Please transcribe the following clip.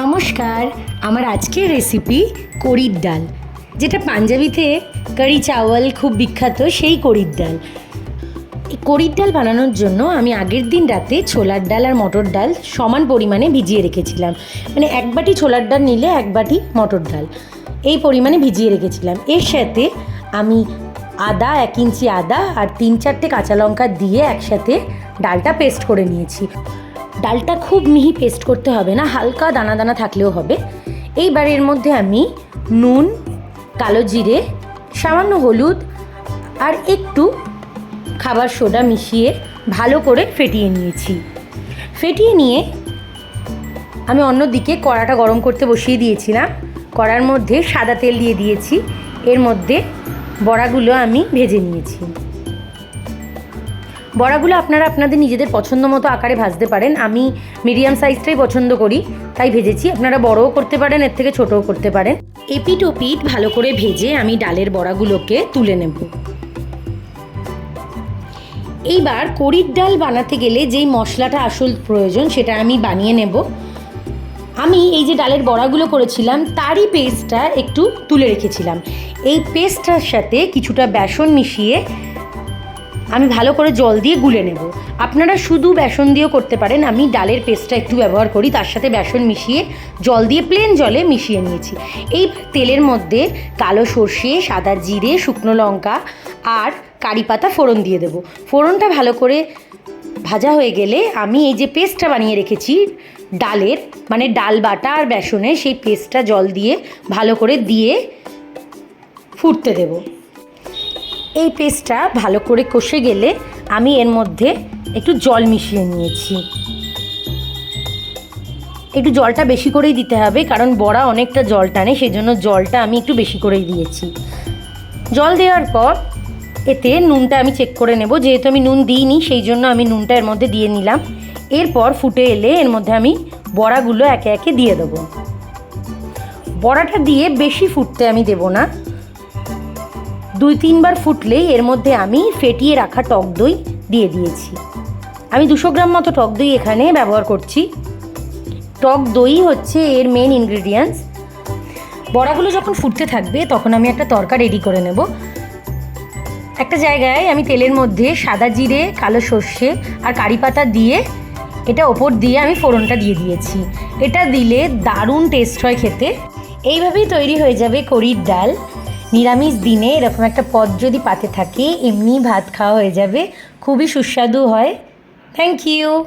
নমস্কার, আমার আজকের রেসিপি করির ডাল, যেটা পাঞ্জাবিতে কারি চাওয়াল খুব বিখ্যাত সেই করির ডাল। কড়ির ডাল বানানোর জন্য আমি আগের দিন রাতে ছোলার ডাল আর মটর ডাল সমান পরিমাণে ভিজিয়ে রেখেছিলাম। মানে এক বাটি ছোলার ডাল নিলে এক বাটি মটর ডাল, এই পরিমাণে ভিজিয়ে রেখেছিলাম। এর সাথে আমি আদা, এক ইঞ্চি আদা আর তিন চারটে কাঁচা লঙ্কা দিয়ে একসাথে ডালটা পেস্ট করে নিয়েছি। ডালটা খুব মিহি পেস্ট করতে হবে না, হালকা দানা দানা থাকলেও হবে। এইবার এর মধ্যে আমি নুন, কালো জিরে, সামান্য হলুদ আর একটু খাবার সোডা মিশিয়ে ভালো করে ফেটিয়ে নিয়েছি। ফেটিয়ে নিয়ে আমি অন্যদিকে কড়াটা গরম করতে বসিয়ে দিয়েছিলাম কড়ার মধ্যে সাদা তেল দিয়ে দিয়েছি, এর মধ্যে বড়াগুলো আমি ভেজে নিয়েছি। বড়াগুলো আপনারা আপনাদের নিজেদের পছন্দ মতো আকারে ভাজতে পারেন। আমি মিডিয়াম সাইজটাই পছন্দ করি, তাই ভেজেছি। আপনারা বড়ও করতে পারেন, এর থেকে ছোটও করতে পারেন। এপিট ওপিট ভালো করে ভেজে আমি ডালের বড়াগুলোকে তুলে নেব। এইবার কড়ির ডাল বানাতে গেলে যেই মশলাটা আসল প্রয়োজন, সেটা আমি বানিয়ে নেব। আমি এই যে ডালের বড়াগুলো করেছিলাম, তারই পেস্টটা একটু তুলে রেখেছিলাম। এই পেস্টটার সাথে কিছুটা বেসন মিশিয়ে আমি ভালো করে জল দিয়ে গুলে নেব। আপনারা শুধু বেসন দিয়েও করতে পারেন। আমি ডালের পেস্টটা একটু ব্যবহার করি, তার সাথে বেসন মিশিয়ে জল দিয়ে প্লেন জলে মিশিয়ে নিয়েছি। এই তেলের মধ্যে কালো সর্ষে, সাদা জিরে, শুকনো লঙ্কা আর কারি পাতা ফোড়ন দিয়ে দেবো। ফোড়নটা ভালো করে ভাজা হয়ে গেলে আমি এই যে পেস্টটা বানিয়ে রেখেছি, ডালের মানে ডাল বাটা আর বেসনের, সেই পেস্টটা জল দিয়ে ভালো করে দিয়ে ফুটতে দেবো। এই পেস্টটা ভালো করে কষে গেলে আমি এর মধ্যে একটু জল মিশিয়ে নিয়েছি। একটু জলটা বেশি করেই দিতে হবে, কারণ বড়া অনেকটা জল টানে সেই জন্য জলটা আমি একটু বেশি করেই দিয়েছি। জল দেওয়ার পর এতে নুনটা আমি চেক করে নেব, যেহেতু আমি নুন দিইনি, সেই জন্য আমি নুনটা এর মধ্যে দিয়ে নিলাম। এরপর ফুটে এলে এর মধ্যে আমি বড়াগুলো একে একে দিয়ে দেবো। বড়াটা দিয়ে বেশি ফুটতে আমি দেবো না। দুই তিনবার ফুটলেই এর মধ্যে আমি ফেটিয়ে রাখা টক দই দিয়ে দিয়েছি। আমি দুশো গ্রাম মতো টক দই এখানে ব্যবহার করছি। টক দই হচ্ছে এর মেন ইনগ্রিডিয়েন্টস বড়াগুলো যখন ফুটতে থাকবে, তখন আমি একটা তরকা রেডি করে নেব। একটা জায়গায় আমি তেলের মধ্যে সাদা জিরে, কালো সর্ষে আর কারি পাতা দিয়ে এটা ওপর দিয়ে আমি ফোড়নটা দিয়ে দিয়েছি। এটা দিলে দারুণ টেস্ট হয় খেতে। এইভাবেই তৈরি হয়ে যাবে কড়ির ডাল। নিরামিষ দিনে এরকম একটা পদ যদি পাতে থাকে, এমনি ভাত খাওয়া হয়ে যাবে। খুবই সুস্বাদু হয়। Thank you